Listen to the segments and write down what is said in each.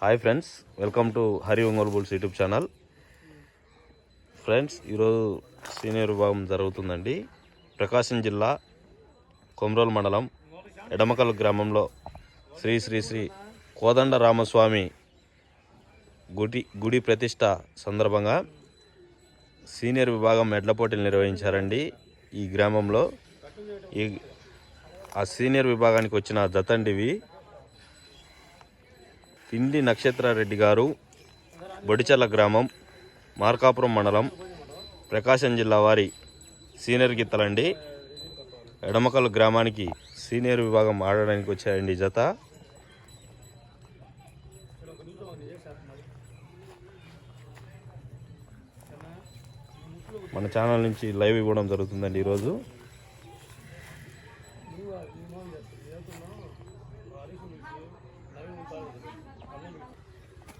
Hi friends welcome to Hari Ongole bulls YouTube channel. Friends ఈరోజు senior విభాగం జరుగుతుందండి. ప్రకాశం జిల్లా కొమరోలు మండలం ఎడమకల్ గ్రామంలో శ్రీ శ్రీ శ్రీ కోదండ రామస్వామి గుడి గుడి ప్రతిష్ట సందర్భంగా సీనియర్ విభాగం మెడ్ల పోటీలు నిర్వహించారండి ఈ గ్రామంలో. ఈ ఆ సీనియర్ విభాగానికి వచ్చిన జతండివి పిండి నక్షత్రారెడ్డి గారు బొడిచల్ల గ్రామం మార్కాపురం మండలం ప్రకాశం జిల్లా వారి సీనియర్ గిత్తలండి. ఎడమకల్ గ్రామానికి సీనియర్ విభాగం ఆడడానికి వచ్చాయండి జత. మన ఛానల్ నుంచి లైవ్ ఇవ్వడం జరుగుతుందండి ఈరోజు.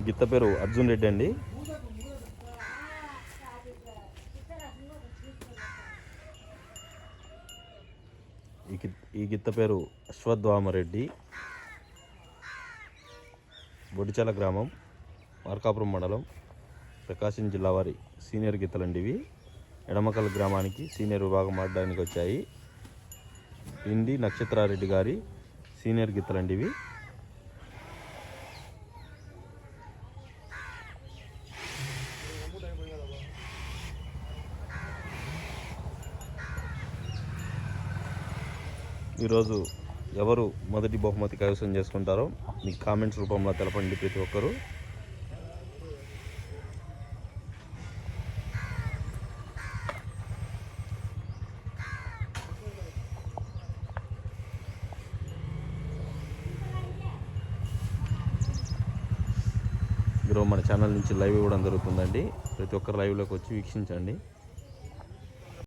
గిత్త పేరు అర్జున్ రెడ్డి అండి. ఈ ఈ గిత్త పేరు అశ్వత్థామరెడ్డి. బొడిచాల గ్రామం మార్కాపురం మండలం ప్రకాశం జిల్లా వారి సీనియర్ గీతలండి ఇవి. ఎడమకల్ గ్రామానికి సీనియర్ విభాగం ఆడడానికి వచ్చాయి. ఇండి నక్షత్రారెడ్డి గారి సీనియర్ గీతలండి ఇవి. ఈరోజు ఎవరు మొదటి బహుమతి కైవసం చేసుకుంటారో మీ కామెంట్స్ రూపంలో తెలపండి ప్రతి ఒక్కరు. ఈరోజు మన ఛానల్ నుంచి లైవ్ ఇవ్వడం జరుగుతుందండి. ప్రతి ఒక్కరు లైవ్లోకి వచ్చి వీక్షించండి.